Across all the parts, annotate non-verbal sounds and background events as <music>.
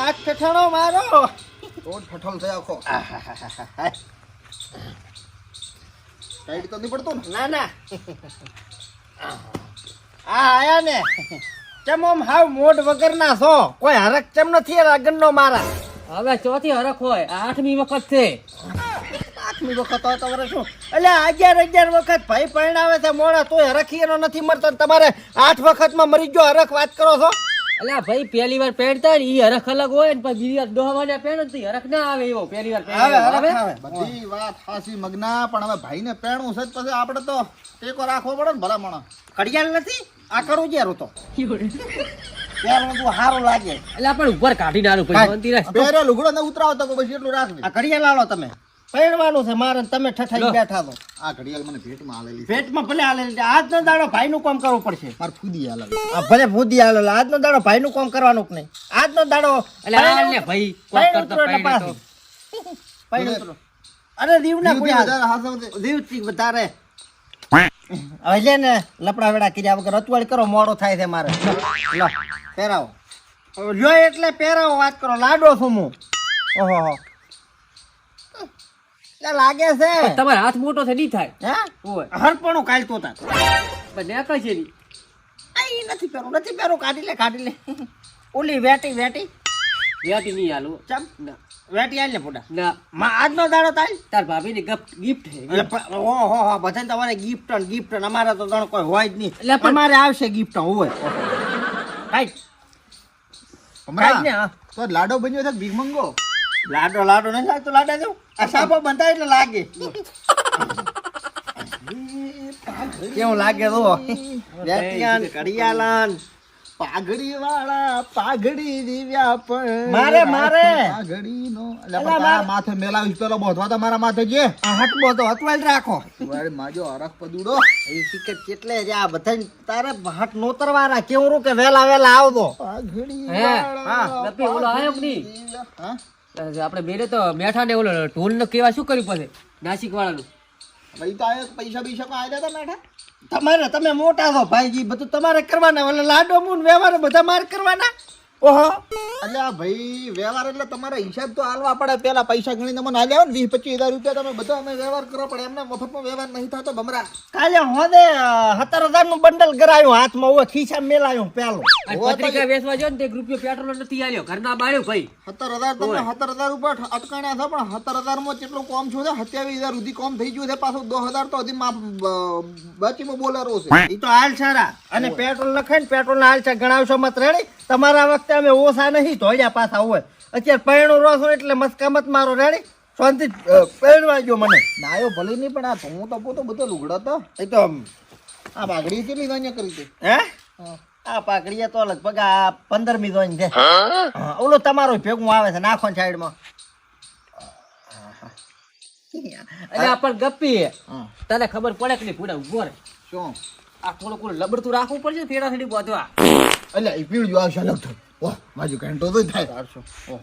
આ ઠઠાણો મારો. તો ઠઠલ થયો આખો. ટાઈટ તો નહીં પડતો ના? ના આ આયા ને. ચમ આમ હાવ મોઢ વગરના છો. કોઈ હરક ચમ નથી આગળનો મારા. હવે ચોથી હરખ હોય આઠમી વખત છે. આઠમી વખત હોય તમારે શું? એટલે અગિયાર અગિયાર વખત ભાઈ પરણાવે છે મોડા તોય હરખી એનો નથી મળતો તમારે આઠ વખતમાં મરી ગયો હરખ વાત કરો છો? આ ભાઈ પહેલી વાર પહેરતા ને ઈ હરખ અલગ હોય ને બીજી વાર દોહવાને પહેરો ને તો હરખ ના આવે એવો પહેલી વાર આવે બધી વાત હાસી મગના પણ હવે ભાઈને પહેરવું છે પછી આપણે તો ટેકો રાખવો પડે ને ભલામણ. કડિયાલ નથી આ કરું જ્યારું તો પહેરવું તો સારું લાગે. એટલે આપણે ઉપર કાઢી નાનું પછી રાખ. લુગડો ને ઉતરાવો તો પછી એટલું રાખ આ કડિયાલ લાવો તમે. પહેરવાનું છે મારે તમે ઠઠાઈ બેઠા છો આ ઘડિયાળ મને ભેટમાં આલેલી ભેટમાં પેટમાં ભલે હાલે આજનો દાડો ભાઈનું કામ કરવું પડશે. મારે ફૂદી આલેલી. આ ભલે ફૂદી આલેલી આજનો દાડો ભાઈનું કામ કરવાનું કે નહીં? આજનો દાડો એટલે આલે ભાઈ કોણ કરતો ઉતરો. અરે દીવના કોઈ વધારે હાસવજે. દીવથી વધારે. હવે ને લપડા વેડા કર્યા વગર અતવાડ કરો મોડો થાય છે મારે. લો પહેરાવો. હવે લ્યો એટલે પહેરાવો વાત કરો. લાડો છું હું. ઓહો. લાગે છે. તમારે હાથ મોટો છે નહીં થાય. હે? હરપણો કાઢતો હતા પણ નેકળ છે નહીં નથી પહેરું નથી પહેરું કાઢી લે કાઢી લે. ઓલી વેટી વેટી. વેટી નહીં હાલું. ચમ. વેટી આલ ને ફોટા. ના. માં આજનો દાડો થાય તાર ભાભીની ની ગિફ્ટ છે એટલે હો હો હો બધાને તમારે ગિફ્ટ ને ગિફ્ટ ને અમારે તો જાણો કોઈ હોય જ નહીં. એટલે તમારે આવશે ગિફ્ટ હોય. રાઈટ કાંઈ ને હમણાં તો લાડો બન્યો છે ભીખ મંગો? લાડો લાડો નહીં લાગતો લાડા દેવું આ સાપો બંધાય એટલે લાગે. કેવું લાગે તો? વેટિયાન ઘડિયાળાન પાઘડી વાળા પાઘડી દિવ્યા પણ. મારે, મારે. પાઘડી નો. માથે મેલાવી પેલો બોધવા તો મારા માથે જે. આ હટબો તો હતવાલ રાખો. વારે માજો હરખ પદુડો. એ શિકર કેટલે છે આ બધા તારે હટ નોતરવાના. કેવું કે વેલા વેલા આવતો પાઘડી વાળા હા, ગપ્પી ઓલો આયો ની હા? આપણે બેને તો મેઠા ને ઓલો ઢોલ ને કેવા શું કર્યું પછી? નાસિક વાળાનું ભાઈ તો આયા પૈસા બીસા કો આયા હતા મેઠા? તમારે, તમે મોટા છો ભાઈજી, બધું તમારે કરવાના, ઓલા લાડો મૂન વ્યવહાર બધા મારે કરવાના? ઓહો. એટલે આ ભાઈ વ્યવહાર એટલે તમારે હિસાબ તો હાલવા પડે. પેલા પૈસા ગણીને મને હાલ્યા હોય ને વીસ પચીસ હજાર રૂપિયા તમે બધા અમે વ્યવહાર કરો પડે. એમને મફતમાં વ્યવહાર નહીં થતો ભમરા કાલે હોદે સત્તર હજારનું બંડલ કરાયું હાથમાં ખીસા મેલાયું પેલું. પત્રિકા વેચવા જો ને એક રૂપિયો પેટ્રોલ નથી આલ્યો. ઘરના બાળ્યો ભાઈ. સત્તર હજાર તમે સત્તર હજાર ઉપર અટકાણ્યા છો પણ સત્તર હજારમાં કેટલું કોમ છું છે સત્યાવીસ હજાર સુધી કોમ થઈ ગયું છે. પાછું દો હજાર તો હજી માં બોલરો બોલેરો છે. એ તો હાલ સારા. અને પેટ્રોલ લખાય ને પેટ્રોલ ના હાલ છે ગણાવશો મત રેડી તમારા વખતે અમે ઓછા નહીં ધોળ્યા પાછા હોય. અત્યારે પૈણું હોય એટલે મસ્કામત મારો રેડી. શાંતિ પહેરવા ગયો મને. નાયો ભલે નહીં પણ આ હું તો પોતો બધો લુગડો તો. એ તો આ બાગડી કેટલી વાંચા કરી હતી હે? આ પાકડીએ તો લગભગ આ પંદરમી જોઈને છે. ઓલો તમારો ભેગું આવે છે નાખો સાઈડમાં. માં આપણ પણ ગપ્પી તને ખબર પડે કે નહીં? પૂરા ઊભો રે. શું? આ થોડું લબડતું રાખવું પડશે તેડા ફેરી બાંધવા. એટલે પીળ્યું આવશે અલગ થઈ વાહ માજુ ઘંટો તો થાય.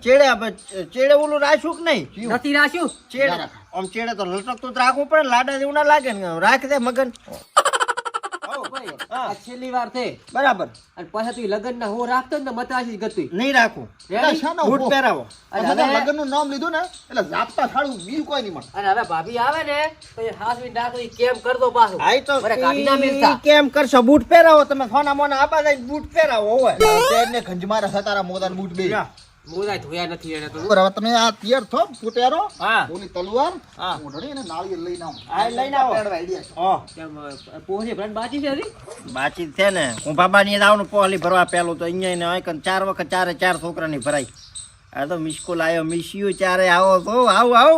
ચેડે આપણે ચેડે ઓલું રાખ્યું કે નહીં? નથી રાખ્યું? ચેડે. આમ ચેડે તો લટકતું જ રાખવું પડે લાડા જેવું ના લાગે ને રાખ દે મગન. છેલ્લી વાર છે બરાબર. અને પાછા તું લગન ના હો રાખતો ને મતાશી ગતું. નહીં રાખવું બૂટ પહેરાવો. અને તમે હવે- નામ લીધું ને એટલે જાપતા થાળું બીજું કોઈ નહીં મળે. અને હવે ભાભી આવે ને તો એ હાથ વી નાખો ઈ કેમ કરતો પાછું? આઈ તો બરે કાઢી ના મેલતા. કેમ કરશો? બૂટ પહેરાવો તમે સોના મોના આપા જાય બૂટ પહેરાવો હોય. <laughs> ને ખંજમારા હતા તારા મોદાન બૂટ બે. મોજાય ધોયા નથી એને તો. બરાબર તમે આ તિયર થો ફૂટેરો હા. ઓની તલવાર હા. ઓઢણી અને નાળિયેર લઈને આવો. આ લઈને આવો. પહેરવા આઈડિયા છે. ઓ કેમ પોહે પ્રાણ બાચી છે હરી બાચી છે ને. હું બાબાની આવવાનું પોહલી ભરવા પેલું તો અહીંયા ને હોય કન ચાર વખત ચારે ચાર છોકરાની ભરાઈ આ તો મિસ્કુલ આવ્યો મિસ્યુ ચારે આવો તો આવ આવ.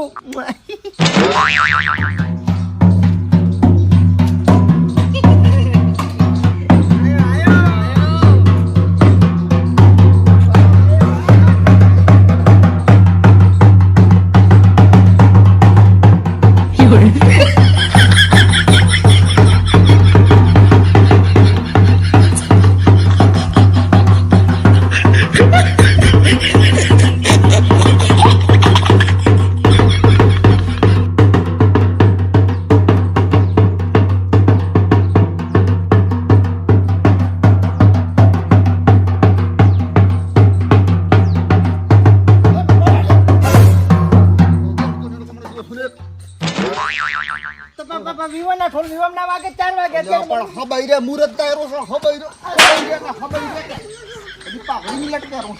વિવાના વિવાન ના વાગે ચાર વાગે પણ હબાઈ રે મુરત તાયરો છે હબાઈ રે હબાઈ રે ને રે. હજી પાઘડી લટકે રહું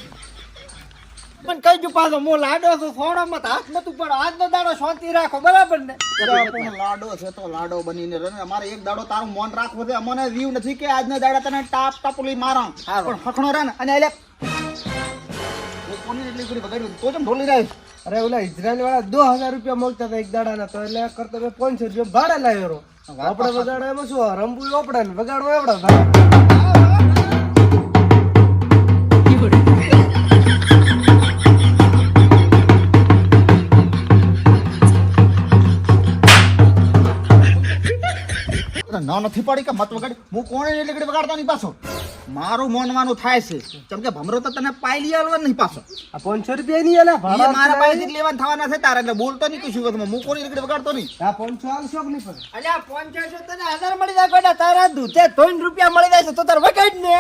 પણ કઈ જો પાછો મો લાડો છું થોડો મત હાથ નતું પણ આજનો દાડો શાંતિ રાખો બરાબર ને? લાડો છે તો લાડો બનીને રહે અમારે એક દાડો તારું મોન રાખવું છે. અમને રીવ નથી કે આજના દાડા તને ટાપ ટપલી મારા. પણ હખણો રહે ને અને એટલે કોની એટલી બગાડ્યું તો જેમ ઢોલી રહે અરે ઓલા ઇઝરાયલ વાળા દો હજાર રૂપિયા માંગતા હતા એક દાડાના તો એટલે કરતો મેં પાંચસો રૂપિયા ભાડે લાવ્યો આપણે વગાડવા એમાં શું રમવું આપડે ને વગાડવા એવડા ના નથી પડી કે મત વગાડી? હું કોણે એટલી વગાડતો નહીં પાછો? મારું મોનવાનું થાય છે. કેમ કે ભમરો તો તને પાયલી આલવા નહીં પાછો. આ પાંચસો રૂપિયા નહીં આલા? ભાડા મારા પાસેથી લેવાન થવાના છે તારે એટલે બોલતો નહીં કશું વખતમાં. હું કોની એટલી વગાડતો નહીં? આ પાંચસો આવશો કે નહીં પણ? અલ્યા પંચાયસો તને હજાર મળી જાય બેટા તારા દૂધે ત્રણ રૂપિયા મળી જાય છે તો તાર વગાડ ને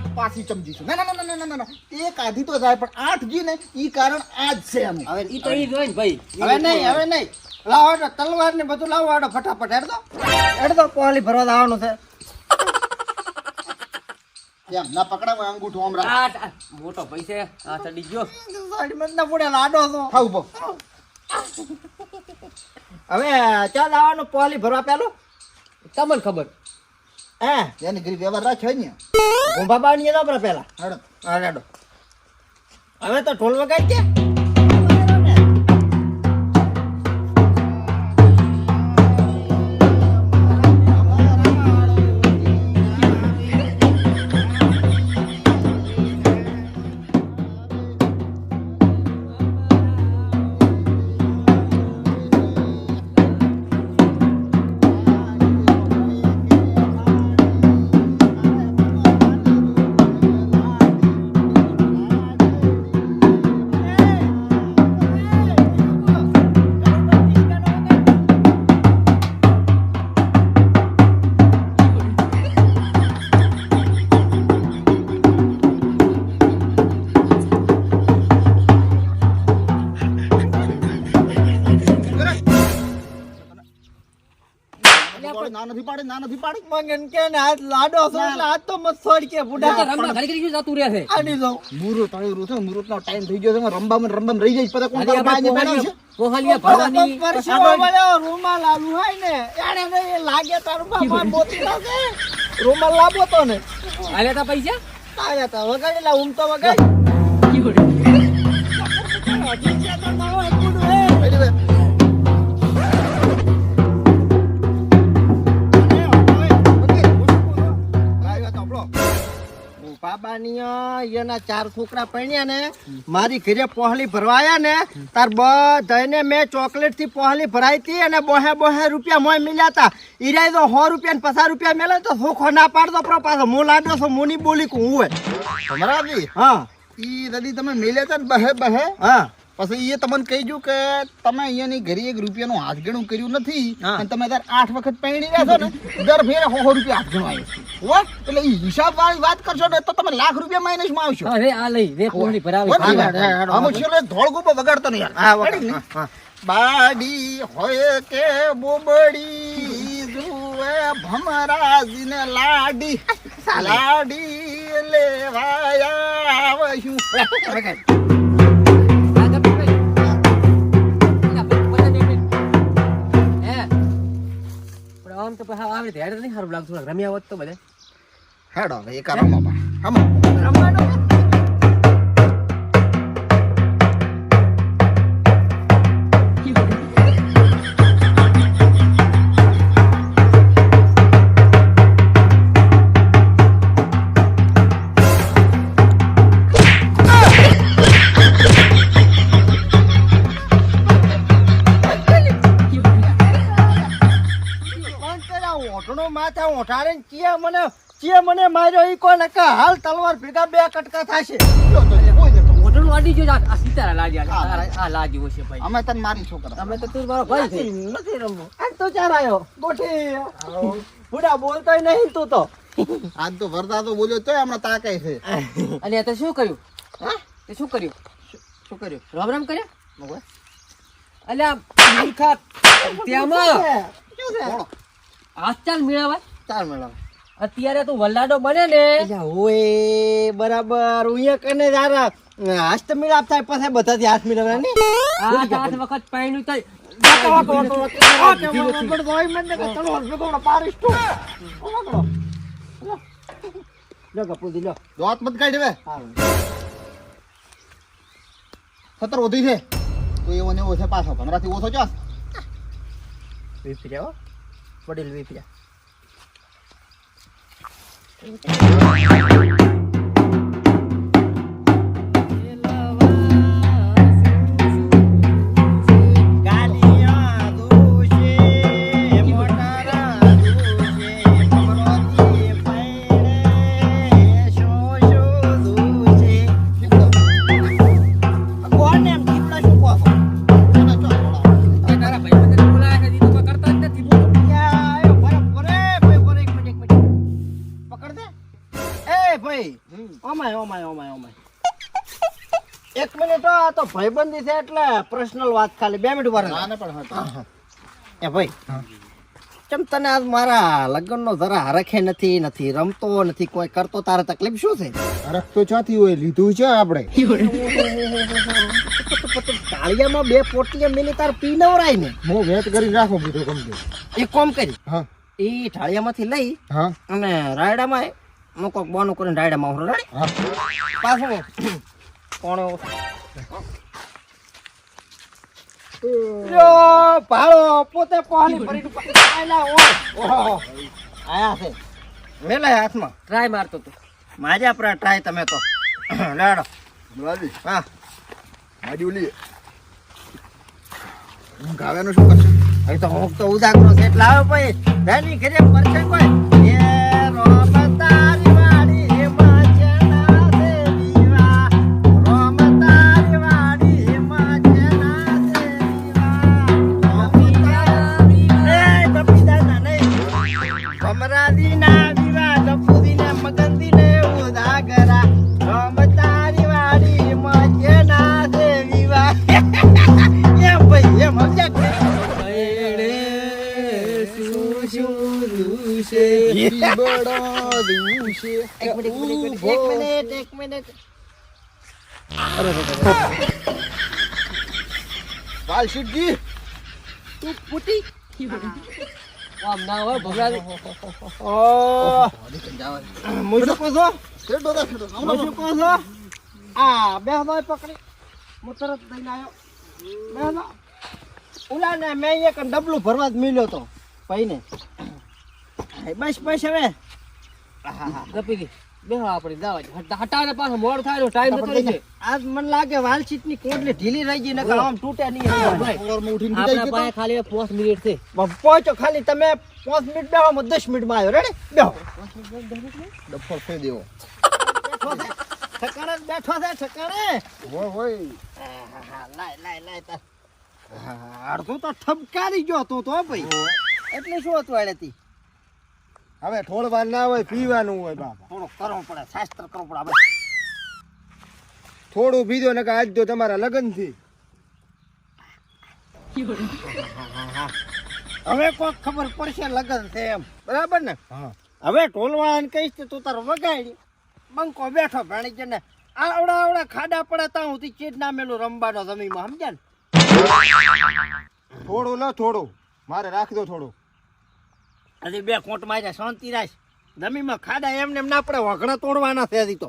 આઠ પાછી ચમચી છે. ના ના ના ના ના એક આધી તો જાય પણ આઠ જી ને ઈ કારણ આ જ છે એનું હવે ઈ તો ઈ જોઈ ભાઈ. હવે નહીં હવે નહીં. લાવો તલવાર ને બધું લાવો આડો ફટાફટ. હેડ. દો હેડ દો પોલી ભરવા આવવાનું છે. એમ ના પકડાવો અંગૂઠો આમ રાખ આ આ મોટો પૈસે આ ચડી ગયો. સાઈડમાં જ ના પડે લાડો તો. થાવ ઊભો. હવે ચાલ આવવાનું પોલી ભરવા પેલું? તમને ખબર. હે એની ગરીબ વ્યવહાર રાખ્યો ને. ગુંભા બાણીએ આપણે પેલા. હવે તો ઢોલ વગાડ કે નથી પાડી ના નથી પાડી મંગન કે ને આજ લાડો છો એટલે આજ તો મત છોડ કે બુડા રમવા ઘરે ઘડી જાતું રહે છે. આની જો. મુરો તળી રૂ છે મુરો નો ટાઈમ થઈ ગયો છે રંબામાં રંબામાં રહી જાય પછી કોણ તારા બેઠો છે? કોહલિયા ભરવાની પરસો વળ્યો, રૂમાલ આલુ હોય ને એને નહીં લાગે તારું બાપા મોતી લાગે રૂમાલ લાવો તો ને. આલે તા પૈસા? આવ્યા તા વગાડી લા ઊંઘ તો વગાડ. બાબાની એના ચાર છોકરા પરણ્યા ને મારી ઘરે પહોળી ભરવાયા ને તાર બધાને મેં ચોકલેટથી પહોળી ભરાઈ હતી અને બોહે બોહે રૂપિયા મોય મિલ્યા તા ઈરાય તો સો રૂપિયા ને પચાસ રૂપિયા મેલે તો સોખો ના પાડતો પણ પાછો. હું લાડો છું મુની બોલી કું હું ભમરાજી હા. ઈ નદી તમે મિલે હતા બહે બહે? હા. પછી એ તમને કહી દઉં કે તમે અહીંયાની ઘરે એક રૂપિયાનું હાથગણું કર્યું નથી અને તમે તાર આઠ વખત પહેણી રહ્યા છો ને દર ફેરે સો રૂપિયા હાથગણું આવ્યો હો? એટલે એ હિસાબ વાળી વાત કરશો ને તો તમે લાખ રૂપિયા માઇનસમાં આવશો અરે આ લઈ રે કોણી ભરાવી. આમ છેલ્લે એક ધોળ વગાડતો નહીં હા બાડી હોય કે બોબડી જુએ ભમરાજીને લાડી. લાડી લેવાયા આવશું આમ તો પછી આવી રીતે હેડ નહીં સારું લાગતું. રમ્યા હોત તો બધા. હેડો હવે એક રમો. રમવાનું? માથે ચિયા મને ચિયા મને માર્યો ઈ કોને કે હાલ તલવાર ભેગા બે કટકા થાશે. ઓટલું વાડી જો આ સિતારા આ લાજી હશે ભાઈ. અમે તને મારી છોકરા. અમે તો તું મારો ભાઈ છે. નથી રમવું. આજ તો ચાર આયો. ગોઠી. બુડા નહીં તું તો. આજ તો વરદા તો બોલ્યો તોય હમણાં તાકાય છે. અને તો શું કર્યું? હા? તે શું કર્યું? શું કર્યું? રામ રામ કર્યા? મગવા? અલ્યા મૂર્ખા તેમાં બોલો. હાથ ચાલ મેળવાય ચાર મેળવ અત્યારે તું વલ્લાડો બને ને. ઓએ બરાબર. ઉયા કને તારા હાસ્ત મિલાપ થાય પછી બધાથી હાથ મિલાવવા ને? આ સાત વખત પાણી થાય લો કપૂર લો. દોત મત કાઢ હવે. સત્તર વધી છે. તો એવો ને એવો છે પાછો. પંદરાથી ઓછો ચોસ વિપર્યા હો. વડીલ 嗯。ઓમાય ઓમાય. એક મિનિટ આ તો ભાઈબંધી છે એટલે પર્સનલ વાત ખાલી. બે મિનિટ વાર ના પણ એ ભાઈ કેમ તને આજ મારા લગ્નનો જરા હરખે નથી નથી રમતો નથી કોઈ કરતો તારે તકલીફ શું છે? હરખ તો હોય લીધું છે આપણે. તાળિયામાં બે પોટલી મિલી તાર પી નવરાય ને. હું વેટ કરી રાખો કીધું ગમતું એ કોમ કરી. હા. એ ટાળિયામાંથી લઈ હા. અને રાયડામાં મૂકો બોનું કરીને ડાયડા ઉભરો રાડી? હા. પાછું કોણ ભાળો પોતે પાણી ભરીને પાયલા ઓય. ઓહો. આયા છે. મેલાય હાથમાં. ટ્રાય મારતો તું. માજા પર ટ્રાય તમે તો. લાડો. બોલાવી હા. માજી ઓલી. ઊંઘ આવે નું શું કરશે? તો હું તો ઉદાગરો છે એટલે આવે પછી. નાની ઘરે પરસે કોઈ. વાલશીટજી તું ફૂટી? આમ ના હોય ભગવાન ઓહ, હું શું છેડો દે છેડો હું શું આ બે ભાઈ પકડી હું તરત દઈને આવ્યો બે ભાઈ. ઓલાને મેં એક ડબલું ભરવા જ મિલ્યો તો ભાઈને બસ બસ હવે. ગપી ગઈ બેહો આપણે જવા. હટાને પાછો મોડ થાય ટાઈમ જતો રહેશે આજ મને લાગે ની કોટલી ઢીલી રહી ગઈ નકર આમ તૂટે નહીં સવારમાં ઉઠીને આપણા કીધા પાસે ખાલી પાંચ મિનિટ છે. પહોંચો ખાલી તમે પાંચ મિનિટ બેહો હું દસ મિનિટમાં આવ્યો. રેડી બેહો. ડફર ફે દેવો. ઠકાણે બેઠો છે ઠકાણે. હોય હોય લાય લાય લાય આહાહા, અડધું તો ઠપકારી ગયો તું તો ભાઈ. એટલે શું હતું એડેથી હવે ઠોળવા ના હોય પીવાનું હોય બાપા. થોડું કરવું પડે શાસ્ત્ર કરવું પડે હવે. થોડું પીજો ને આજ તો તમારા લગ્નથી હવે કોક ખબર પડશે લગ્ન છે એમ. બરાબર ને? હા. હવે ઢોલવાળાને કહીશ તો તું તારો વગાડી. બંકો બેઠો ભણી છે ને આવડા આવડા ખાડા પડે ત્યાં સુધી ચીડ ના મેલું રમવાનો જમીમાં સમજ્યા ને? થોડું લો થોડું. મારે રાખજો દો થોડું. હજી બે કોટ માર્યા શાંતિ રાખ. જમીનમાં ખાડા એમને એમ ના પડે વઘડા તોડવાના છે હજી તો.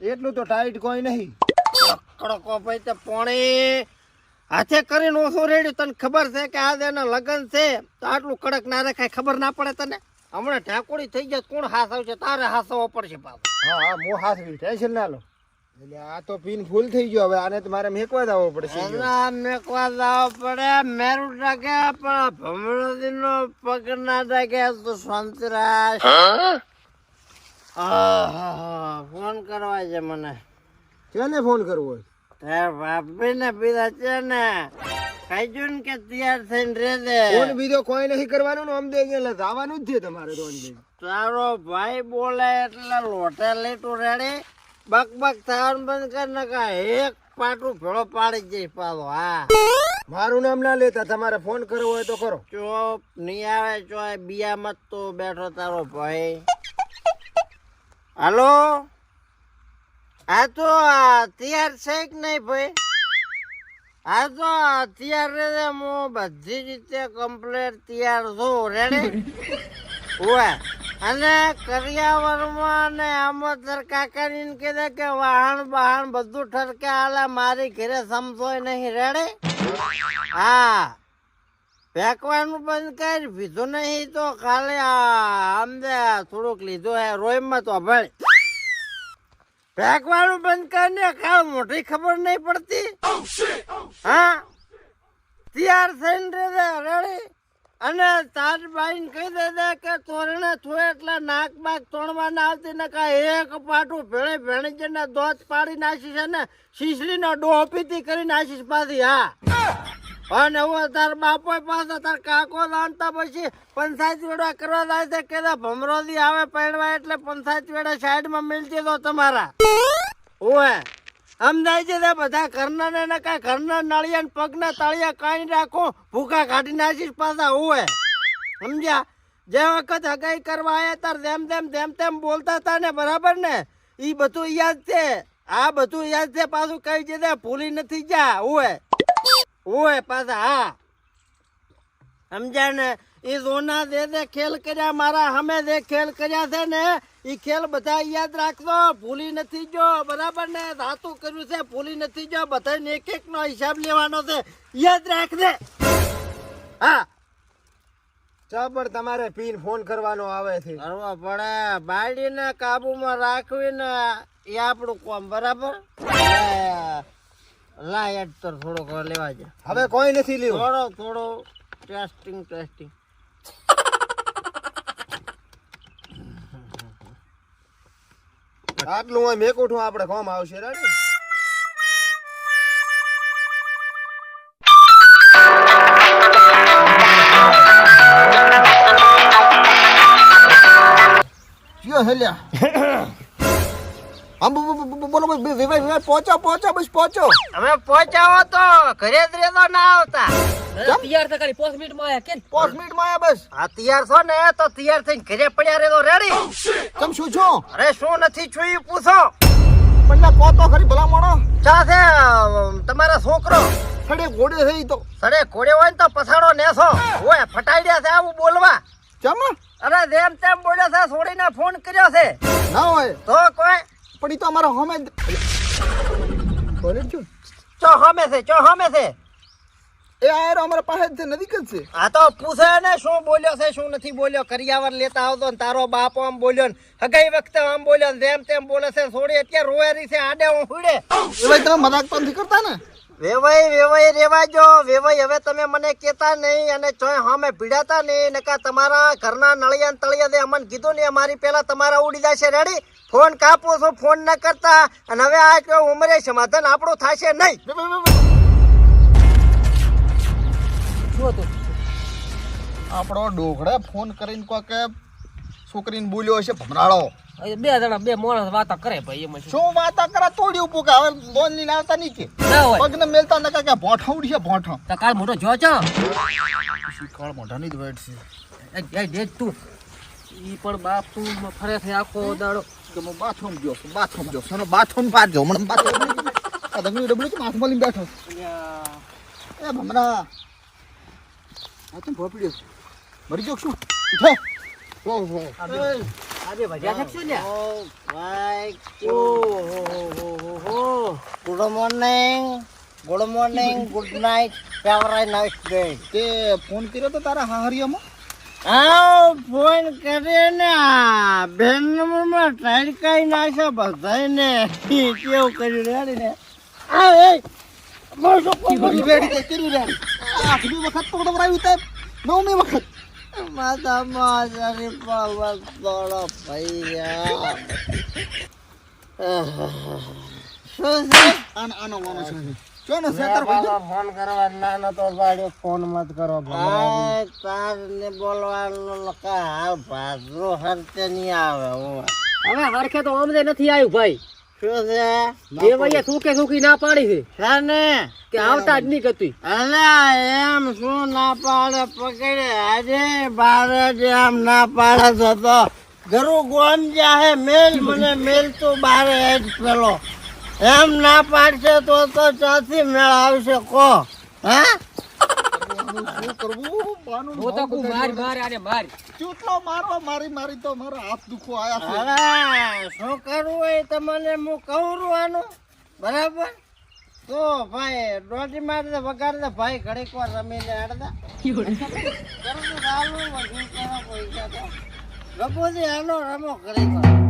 એટલું તો ટાઈટ કોઈ નહીં. કડકો ભાઈ તે પોણે. હાથે કરીને ઓછું રેડ્યું તને ખબર છે કે આજે એના લગ્ન છે? તો આટલું કડક ના રખાય ખબર ના પડે તને? હમણાં ઢાંકુડી થઈ જાય કોણ હાથ આવશે તારે હાસવો પડશે બાપ હા હા મો હાથ ટેન્શન ના લો. એટલે આ તો પીન ફૂલ થઈ ગયો. હવે આને તો મારે મેકવા દાવો પડશે એના મેકવા જવા પડે. મેરું ટાકે પણ ભમરડી નો પગ ના ટાકે તો શાંતિ રાખ આહાહા, ફોન કરવા છે મને. કેને ફોન કરવો હોય? તે ભાભી ને પીધા છે ને. ને કે તૈયાર થઈને રે દે ફોન બીજો કોઈ નહીં કરવાનું ને અમદે એટલે જવાનું જ છે તમારે તો. તારો ભાઈ બોલે એટલે લોટે લેટું રેડી. બક બક થવાનું બંધ કર નાખા એક પાટું ભેળો પાડી જઈશ પાલો હા. મારું નામ ના લેતા તમારે ફોન કરવો હોય તો કરો. ચોપ નહીં આવે ચો બિયા મત તો બેઠો તારો ભાઈ. હાલો? આ તો આ તૈયાર છે કે નહીં ભાઈ? આ તો અત્યારે રે હું બધી રીતે કમ્પ્લેટ તૈયાર છું. રેડી <laughs> ઓય અને કરિયાવરમાં ને આમોદર કાકાની કીધે કે વાહણ બહાણ બધું ઠરકે હાલે મારી ઘરે સમજોય નહીં રેડે? હા. ફેંકવાનું બંધ કરી પીધું નહીં તો ખાલી આમદે થોડુંક લીધું હે રોયમાં તો ભળ ફેંકવાનું બંધ કરીને ને કાલ મોટી ખબર નહીં પડતી? હા. તૈયાર થઈને રેડે રેડી? અને તાર કહી દે દે કે તોરણે થોય એટલે નાક બાક તોડવા ના આવતી ને કા એક પાટું ભેળે ભેણી જઈને દોત પાડી નાખી છે ને શીશડીનો ડોહ પીતી કરી નાખીશ પાછી, હા. અને હું તાર બાપો પાસે, તાર કાકો લાંતા પછી પંચાયત વેડા કરવા જાય છે કે ભમરોદી આવે પહેરવા એટલે પંચાયત વેડા સાઈડમાં મિલતી તો તમારા. ઓય. સમજાય છે તે બધા ઘરના ને કા ઘરના નાળિયા ને પગના તાળિયા કાઢી રાખો, ભૂખા કાઢી નાખીશ પાછા હોય સમજ્યા? જે વખત હગાઈ કરવા આવ્યા તાર જેમ તેમ જેમ તેમ બોલતા હતા ને, બરાબર ને? એ બધું યાદ છે. આ બધું યાદ છે, પાછું કઈ છે તે ભૂલી નથી જા હોય હોય પાછા, હા. સમજ્યા ને? એ સોના દે દે ખેલ કર્યા મારા હમે દે ખેલ કર્યા છે ને ઈ ખેલ બધા યાદ રાખજો ભૂલી નથી જો બરાબર ને? ધાતું કર્યું છે ભૂલી નથી જો બધાને એક એક નો હિસાબ લેવાનો છે. યાદ રાખજે. હા. પણ તમારે પીન ફોન કરવાનો આવે છે. કરવા પડે. બાળીને કાબુમાં રાખવી ને એ આપણું કોમ બરાબર? લાય તો થોડોક લેવા છે હવે કોઈ નથી લેવું. થોડો થોડો ટેસ્ટિંગ ટેસ્ટિંગ આટલું હોય મેકુઠું આપણે કોમ આવશે રાડી? પહોંચો પહોંચો બસ પહોંચો. અમે પહોંચાવો તો ઘરે જ રહેતો ના આવતા. તૈયાર આયા આયા બસ. આ છો ને તો તૈયાર થઈને ઘરે પડ્યા રહેતો રેડી તમે શું છો? અરે શું નથી છું પૂછો. પણ કહો તો ખરી ભલા મોણો ચા છે તમારા છોકરો. ઘોડે થઈ તો. સડે ઘોડે હોય ને તો પછાડો નેસો. ઓય ફટાડ્યા છે આવું બોલવા. ચમ? અરે જેમ તેમ બોલ્યો છે છોડીને ફોન કર્યો છે. ના હોય. તો કોઈ પડી તો અમારા હોમે બોલે છું ચો હમે છે ચો હમે છે? એ આયરો અમારા પાસે જ નજીક જ છે. આ તો પૂછે ને શું બોલ્યો છે શું નથી બોલ્યો? કરિયાવર લેતા આવતો ને તારો બાપ આમ બોલ્યો ને હગાઈ વખતે આમ બોલ્યો ને જેમ તેમ બોલે છે છોડી અત્યારે રોય રહી છે આડે હું હુડે. એ ભાઈ તમે મજાક તો નથી કરતા ને? વેવાઈ વેવાઈ રેવા જો વેવાઈ હવે તમે મને કેતા નહીં અને ચોય હામે ભીડાતા નહીં નકા તમારા ઘરના નળિયા તળિયા દે અમને કીધું ને અમારી પેલા તમારા ઉડી જશે રેડી ફોન કાપો છો ફોન ન કરતા અને હવે આ કયો ઉમરે સમાધાન આપણું થશે નહીં. શું હતું? આપણો ડોઘડે ફોન કરીને કોઈ કે છોકરીને બોલ્યો હશે ભમરાળો. બે જણા બે માણસ વાતા કરે ભાઈ એમાં શું? શું કરે? કરા તોડ્યું કે હવે લોન લઈને આવતા નહીં કે? ના હોય. પગને મેલતા નકા કે ભોઠા ઉડી છે ભોઠા. તો કાલ મોટો જો છો? શીખવાડ મોઢાની જ વેટ છે. એ જે દેખ તું. ઈ પણ બાપ તું ફરે થઈ આખો દાડો. કે હું બાથરૂમ ગયો છું બાથરૂમ ગયો છું. બાથરૂમ પાર ગયો મને બાથરૂમ. આ દગડી ડબડી તો માથમાં લઈને બેઠો એ ભમરા. આ તું ભોપડ્યો છે. મરી ગયો છું ઉઠે. ઓહો આજે ભજા છે ને? ઓ ભાઈ good morning. Good morning good night. ફેવરાઈ નાઇટ ડે તે ફોન કર્યો તો તારા હાહરિયામાં? હા ફોન કરે ને બેન નંબરમાં ટાઈકાઈ નાખ્યા બધાને કેવું કર્યું રેડી ને? આ બસો બધી વેડી તે કર્યું રે આઠમી વખત પકડવરાયું તે. નવમી વખત. માથામાં જરી પાવા દોડો ભૈયા. શું છે? આનો આનો વાનો છે. ક્યાં નો શેતર ભાઈ? ફોન કરવા ના નતો પાડ્યો. ફોન મત કરો તાર ને બોલવાનું લકા હાલ હરતે નહીં આવે હવે હરખે તો અમને નથી આવ્યું ભાઈ. એ ભાઈએ સૂકે સૂકી ના પાડી છે? ને? કે આવતા જ નહીં કરતી અલા એમ શું ના પાડે? પકડે. આજે બારે જ એમ ના પાડે છે તો ગરુ ગોમ જાહે. મેલ મને મેલ તો બારે જ પેલો. એમ ના પાડશે તો તો ચાથી મેળ આવશે. કો? હા? શું કરવું બાનું હું તો માર માર? આને માર. ચૂટલો મારવા મારી મારી તો મારા હાથ દુખો આયા છે. શું કરવું હોય તમને હું કહું આનું. બરાબર? તો ભાઈ દોઢી મારે દે ભાઈ ઘડીક વાર રમીને અડધા કરું ચાલુ વગી પૈસા તો. ગપોજી હાલો રમો ઘડીક વાર.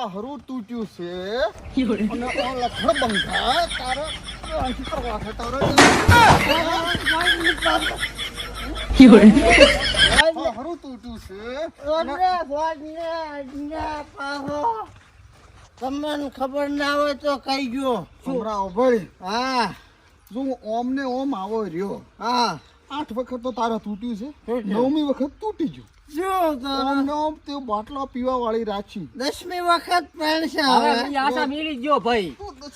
હાહરું તૂટ્યું છે. અને આ લખણ બંધા તારે આંખી કરવા છે તારે હાહરું તૂટ્યું છે. તમને ખબર ના હોય તો કહી ગયો છોકરાઓ ભાઈ. હા. જો ઓમ ને ઓમ આવો રહ્યો. હા. આઠ વખત તો તારા તૂટ્યું છે. નવમી વખત તૂટી ગયું. તો? બાટલો પીવા વાળી રાખી. દસમી વખત પહેરશે હવે હવે. આશા મિલી જ ગયો ભાઈ.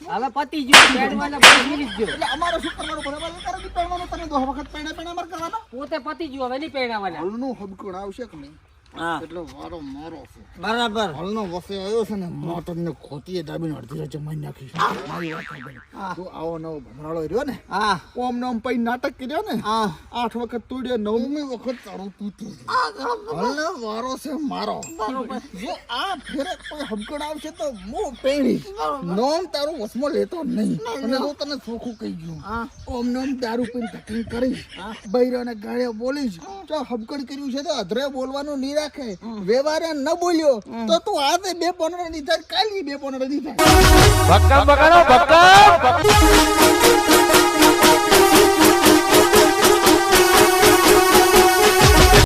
હવે પતી ગયો ભાઈ મિલી ગયો એટલે અમારો શું કરવાનું બરાબર તારે બી પહેરવાનું તને દો વખત પહેણે પહેણે અમારે કરવાનો? પોતે પતી ગયો હવે નહીં પહેરાવાના. હલનું હબકણ આવશે કે નહીં? એટલે વારો મારો છે. બરાબર. હલનો વસે આવ્યો છે ને મોટર ને ખોતીએ દાબીને અડધી રાતે મારી નાખી મારી વાત સાંભળ. જો આવો નવો ભમરાળો રહ્યો ને હા. ઓમ ને ઓમ નાટક કર્યો ને હા. આઠ વખત તોડ્યો નવમી વખત તારું તૂટ્યું છે. વારો છે મારો. જો આ ફેરે કોઈ હબકણ આવશે તો હું પેણી. નોમ તારું વસમો લેતો નહીં. અને હું તને ચોખ્ખું કહી ગયું. ઓમ નોમ દારૂ પીને ધકીને કરીશ. બૈરાને ગાળે બોલીશ. જો હમકડ કર્યું છે તો અધરે બોલવાનું નહીં રાખે. વ્યવહારે ન બોલ્યો તો તું આજે બે ની થાય કાલી બે પંદરની થાય